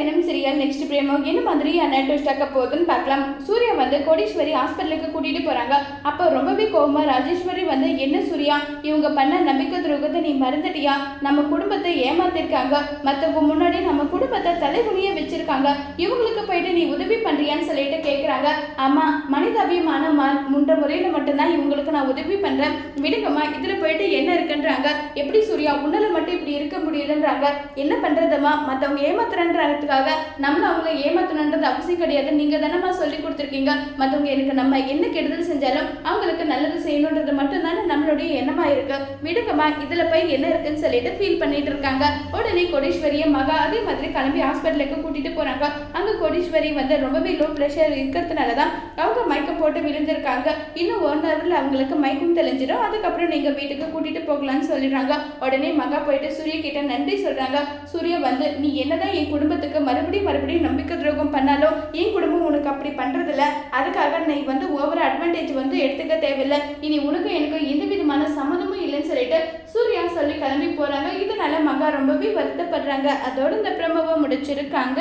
கல்யாணம் serial next பிரேமோ என்ன மாதிரியான ட்விஸ்ட் ஆக்க போகுதுன்னு பார்க்கலாம். சூர்யா வந்து கோடீஸ்வரி ஹாஸ்பிட்டலுக்கு கூட்டிட்டு போறாங்க. அப்போ ரொம்பவே கோபமா ராஜேஸ்வரி வந்து என்ன சூர்யா இவங்க பண்ண நம்பிக்கை துரோகத்தை நீ மறந்துட்டியா? நம்ம குடும்பத்தை ஏமாத்திருக்காங்க. மத்தவங்க முன்னாடி நம்ம குடும்பத்தை தலைகுனிய வச்சிருக்காங்க. இவங்களுக்கு போயிட்டு நீ உதவி பண்றியான்னு சொல்லிட்டு கேட்குறாங்க ஆமா மனிதாபிமானம் முன்ற முறையில மட்டும்தான் இவங்களுக்கு நான் உதவி பண்றேன். விடுங்கம்மா இதுல போயிட்டு என்ன இருக்குன்றாங்க. எப்படி சூர்யா உன்னால மட்டும் இப்படி இருக்க முடியலன்றாங்க. என்ன பண்றதுமா மத்தவங்க ஏமாத்துறன்றதுக்காக நம்மள அவங்க ஏமாத்தணுன்றது அவசியம் கிடையாது. நீங்க தானம்மா சொல்லி கொடுத்துருக்கீங்க. மற்றவங்க எனக்கு நம்ம என்ன கெடுதல் செஞ்சாலும் அவங்களுக்கு நல்லது செய்யணுன்றது மட்டும் தானே நம்மளுடைய எண்ணமா இருக்கு. விடுங்கம்மா இதுல போய் என்ன இருக்குன்னு சொல்லிட்டு ஃபீல் பண்ணிட்டு இருக்காங்க. உடனே கோடீஸ்வரிய மகா அதே மாதிரி கிளம்பி ஹாஸ்பிட்டலுக்கு கூட்டிட்டு போறாங்க. அங்க கோடீஸ்வரி வந்து ரொம்பவே லோ ப்ரெஷர் இருக்கிறதுனால தான் அவங்க மயக்கம் போட்டு விழுந்திருக்காங்க. இன்னும் ஒன் ஹவர்ல அவங்களுக்கு மயக்கம் தெளிஞ்சிடும். அதுக்கப்புறம் நீங்க வீட்டுக்கு கூட்டிட்டு போகலாம்னு சொல்லிடுறாங்க. உடனே மகா போயிட்டு சூரிய கிட்ட நன்றி சொல்றாங்க. சூரிய வந்து நீ என்னதான் என் குடும்பத்துக்கு மறுபடியும் மறுபடியும் நம்பிக்கை துரோகம் பண்ணாலும் என் குடும்பம் உனக்கு அப்படி பண்றதில்ல. அதுக்காக நீ வந்து ஓவர் அட்வான்டேஜ் வந்து எடுத்துக்க தேவையில்லை. இனி உனக்கு எனக்கு எந்த விதமான சம்மதமும் இல்லைன்னு சொல்லிட்டு சூர்யா சொல்லி கிளம்பி போறாங்க. இதனால மகா ரொம்பவே வருத்தப்படுறாங்க. அதோட இந்த பிரமவை முடிச்சிருக்காங்க.